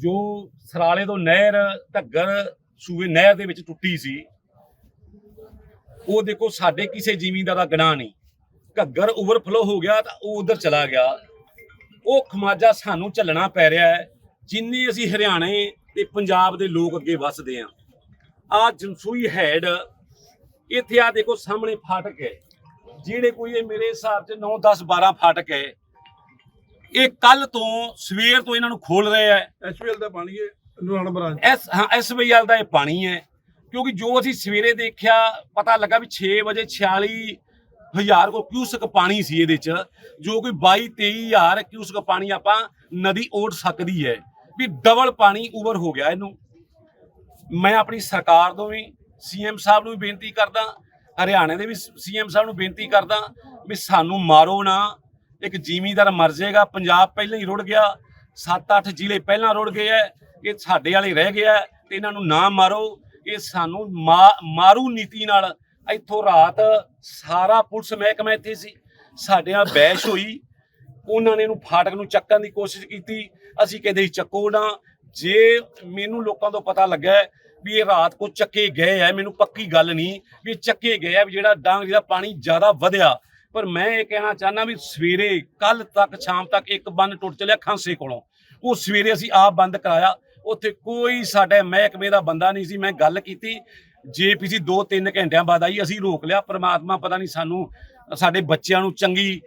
ਜੋ ਸਰਾਲੇ ਤੋਂ ਨਹਿਰ ਧੱਗਰ ਸੂਏ ਨਹਿਰ ਦੇ ਵਿੱਚ ਟੁੱਟੀ ਸੀ, ਉਹ ਦੇਖੋ ਸਾਡੇ ਕਿਸੇ ਜ਼ਿਮੀਂਦਾਰ ਦਾ ਗਣਾ ਨਹੀਂ। ਘੱਗਰ ਓਵਰਫਲੋ ਹੋ ਗਿਆ ਤਾਂ ਉਹ ਉਧਰ ਚਲਾ ਗਿਆ। ਉਹ ਖਮਾਜਾ ਸਾਨੂੰ ਝੱਲਣਾ ਪੈ ਰਿਹਾ ਹੈ, ਜਿੰਨੇ ਅਸੀਂ ਹਰਿਆਣੇ ਤੇ ਪੰਜਾਬ ਦੇ ਲੋਕ ਅੱਗੇ ਵੱਸਦੇ ਆ ਆ ਜਨਸੂਈ ਹੈਡ, ਇੱਥੇ ਆ ਦੇਖੋ ਸਾਹਮਣੇ ਫਾਟਕ ਹੈ। ਜਿਹੜੇ ਕੋਈ ਇਹ ਮੇਰੇ ਹਿਸਾਬ 'ਚ 9 10 12 ਫਾਟਕ ਹੈ ਇਹ ਕੱਲ ਤੋਂ ਸਵੇਰ ਤੋਂ ਇਹਨਾਂ ਨੂੰ ਖੋਲ ਰਹੇ ਹੈ ਐਸਪੀਐਲ ਦਾ ਪਾਣੀ ਹੈ ਨੁਰਾਣਾ ਬ੍ਰਾਂਚ। ਐਸ ਹਾਂ ਐਸਬੀਐਲ ਦਾ ਇਹ ਪਾਣੀ ਹੈ ਕਿਉਂਕਿ ਜੋ ਅਸੀਂ ਸਵੇਰੇ ਦੇਖਿਆ ਪਤਾ ਲੱਗਾ ਵੀ 6 ਵਜੇ 46 ਹਜ਼ਾਰ ਕੋ ਕਿਊਸਕ ਪਾਣੀ ਸੀ ਇਹਦੇ ਚ ਜੋ ਕੋਈ 22 23 ਹਜ਼ਾਰ ਕਿਊਸਕ ਪਾਣੀ ਆਪਾਂ ਨਦੀ ਓੜ ਸਕਦੀ ਹੈ ਵੀ ਡਬਲ ਪਾਣੀ ਓਵਰ ਹੋ ਗਿਆ ਇਹਨੂੰ। ਮੈਂ ਆਪਣੀ ਸਰਕਾਰ ਤੋਂ ਵੀ ਸੀਐਮ ਸਾਹਿਬ ਨੂੰ ਵੀ ਬੇਨਤੀ ਕਰਦਾ ਹਰਿਆਣੇ ਦੇ ਵੀ ਸੀਐਮ ਸਾਹਿਬ ਨੂੰ ਬੇਨਤੀ ਕਰਦਾ ਵੀ ਸਾਨੂੰ ਮਾਰੋ ਨਾ। ਇੱਕ ਜ਼ਿਮੀਂਦਾਰ ਮਰ ਜਾਏਗਾ, ਪੰਜਾਬ ਪਹਿਲਾਂ ਹੀ ਰੁੜ ਗਿਆ 7-8 ਜ਼ਿਲ੍ਹੇ ਪਹਿਲਾਂ ਰੁੜ ਗਏ ਐ, ਇਹ ਸਾਡੇ ਵਾਲੇ ਰਹਿ ਗਿਆ ਤੇ ਇਹਨਾਂ ਨੂੰ ਨਾ ਮਾਰੋ, ਇਹ ਸਾਨੂੰ ਮਾ- ਮਾਰੂ ਨੀਤੀ ਨਾਲ। ਇੱਥੋਂ ਰਾਤ ਸਾਰਾ ਪੁਲਿਸ ਮਹਿਕਮਾ ਇੱਥੇ ਸੀ। ਸਾਡੇ ਨਾਲ ਬਹਿਸ਼ ਹੋਈ, ਉਹਨਾਂ ਨੇ ਇਹਨੂੰ ਫਾਟਕ ਨੂੰ ਚੱਕਣ ਦੀ ਕੋਸ਼ਿਸ਼ ਕੀਤੀ, ਅਸੀਂ ਕਹਿੰਦੇ ਚੱਕੋ ਨਾ। ਜੇ ਮੈਨੂੰ ਲੋਕਾਂ ਤੋਂ ਪਤਾ ਲੱਗਾ ਵੀ ਇਹ ਰਾਤ ਕੋ ਚੱਕੇ ਗਏ ਹੈ ਮੈਨੂੰ ਪੱਕੀ ਗੱਲ ਨਹੀਂ ਵੀ ਇਹ ਚੱਕੇ ਗਏ ਆ ਵੀ ਜਿਹੜਾ ਡਾਂਗ ਦਾ ਪਾਣੀ ਜ਼ਿਆਦਾ ਵਧਿਆ। ਪਰ ਮੈਂ ਇਹ ਕਹਿਣਾ ਚਾਹਨਾ ਵੀ ਸਵੇਰੇ, ਕੱਲ ਤੱਕ, ਸ਼ਾਮ ਤੱਕ ਇੱਕ ਬੰਨ ਟੁੱਟ ਚੱਲਿਆ ਖਾਂਸੇ ਕੋਲੋਂ। ਉਹ ਸਵੇਰੇ ਅਸੀਂ ਆਪ ਬੰਦ ਕਰਾਇਆ। ਉੱਥੇ ਕੋਈ ਸਾਡੇ ਮਹਿਕਮੇ ਦਾ ਬੰਦਾ ਨਹੀਂ ਸੀ। ਮੈਂ ਗੱਲ ਕੀਤੀ। ਜੇਪੀਸੀ 2-3 ਘੰਟਿਆਂ ਬਾਅਦ ਆਈ। ਅਸੀਂ ਰੋਕ ਲਿਆ। ਪ੍ਰਮਾਤਮਾ ਪਤਾ ਨਹੀਂ ਸਾਨੂੰ, ਸਾਡੇ ਬੱਚਿਆਂ ਨੂੰ ਚੰਗੀ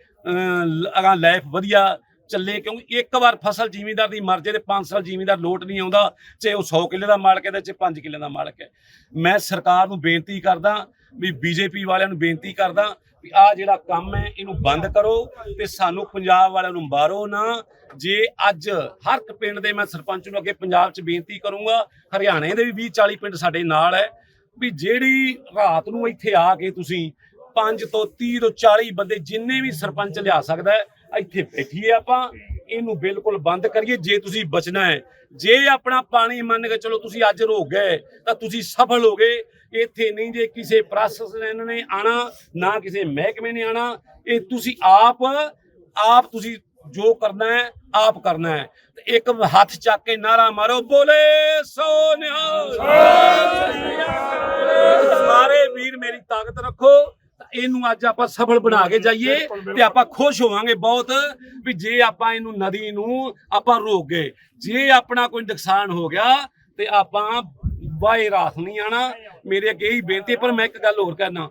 ਅਗਾ ਲਾਈਫ ਵਧੀਆ। ਚੱਲੇ ਕਿਉਂਕਿ ਇੱਕ ਵਾਰ ਫਸਲ ਜ਼ਿਮੀਂਦਾਰ ਦੀ ਮਰ ਜੇ ਤੇ 5 ਸਾਲ ਜ਼ਿਮੀਂਦਾਰ ਲੋਟ ਨਹੀਂ ਆਉਂਦਾ, ਚਾਹੇ ਉਹ 100 ਕਿੱਲੇ ਦਾ ਮਾਲਕ ਹੈ ਤੇ ਚਾਹੇ 5 ਕਿੱਲੇ ਦਾ ਮਾਲਕ ਹੈ। ਮੈਂ ਸਰਕਾਰ ਨੂੰ ਬੇਨਤੀ ਕਰਦਾ ਵੀ ਬੀਜੇਪੀ ਵਾਲਿਆਂ ਨੂੰ ਬੇਨਤੀ ਕਰਦਾ ਵੀ ਆ ਜਿਹੜਾ ਕੰਮ ਹੈ, ਇਹਨੂੰ ਬੰਦ ਕਰੋ ਤੇ ਸਾਨੂੰ ਪੰਜਾਬ ਵਾਲਿਆਂ ਨੂੰ ਮਾਰੋ ਨਾ। ਜੇ ਅੱਜ ਹਰ ਇੱਕ ਪਿੰਡ ਦੇ ਮੈਂ ਸਰਪੰਚ ਨੂੰ ਅੱਗੇ ਪੰਜਾਬ 'ਚ ਬੇਨਤੀ ਕਰੂੰਗਾ, ਹਰਿਆਣੇ ਦੇ ਵੀ 20 40 ਪਿੰਡ ਸਾਡੇ ਨਾਲ ਹੈ, ਵੀ ਜਿਹੜੀ ਰਾਤ ਨੂੰ ਇੱਥੇ ਆ ਕੇ ਤੁਸੀਂ 5 ਤੋਂ 30 ਤੋਂ 40 ਬੰਦੇ ਜਿੰਨੇ ਵੀ ਸਰਪੰਚ ਲਿਆ ਸਕਦਾ ਹੈ ਇੱਥੇ ਬੈਠੀਏ ਆਪਾਂ ਇਹਨੂੰ ਬਿਲਕੁਲ ਬੰਦ ਕਰੀਏ ਜੇ ਤੁਸੀਂ ਬਚਣਾ ਹੈ। ਜੇ ਆਪਣਾ ਪਾਣੀ ਮੰਨ ਕੇ ਚਲੋ ਤੁਸੀਂ ਅੱਜ ਰੋਕ ਗਏ ਤਾਂ ਤੁਸੀਂ ਸਫਲ ਹੋ ਗਏ। ਇੱਥੇ ਨਹੀਂ ਜੇ ਕਿਸੇ ਪ੍ਰਸ਼ਾਸਨ ਨੇ ਆਣਾ ਨਾ ਕਿਸੇ ਮਹਿਕਮੇ ਨੇ ਆਣਾ ਇਹ ਤੁਸੀਂ ਆਪ ਆਪ ਤੁਸੀਂ ਜੋ ਕਰਨਾ ਹੈ ਆਪ ਕਰਨਾ ਹੈ। ਤੇ ਇੱਕ ਹੱਥ ਚੱਕ ਕੇ ਨਾਰਾ ਮਾਰੋ ਬੋਲੇ ਸੋ ਨਿਹਾਲ। ਸਾਰੇ ਵੀਰ ਮੇਰੀ ਤਾਕਤ ਰੱਖੋ। ਇਹਨੂੰ ਅੱਜ ਆਪਾਂ ਸਫਲ ਬਣਾ ਕੇ ਜਾਈਏ ਤੇ ਆਪਾਂ ਖੁਸ਼ ਹੋਵਾਂਗੇ ਬਹੁਤ ਵੀ ਜੇ ਆਪਾਂ ਇਹਨੂੰ ਨਦੀ ਨੂੰ ਆਪਾਂ ਰੋਕ ਗਏ ਜੇ ਆਪਣਾ ਕੋਈ ਨੁਕਸਾਨ ਹੋ ਗਿਆ ਤੇ ਆਪਾਂ ਬਾਈ ਰਾਤ ਨਹੀਂ ਆਣਾ। ਮੇਰੇ ਅੱਗੇ ਹੀ ਬੇਨਤੀ ਪਰ ਮੈਂ ਇੱਕ ਗੱਲ ਹੋਰ ਕਰਨਾ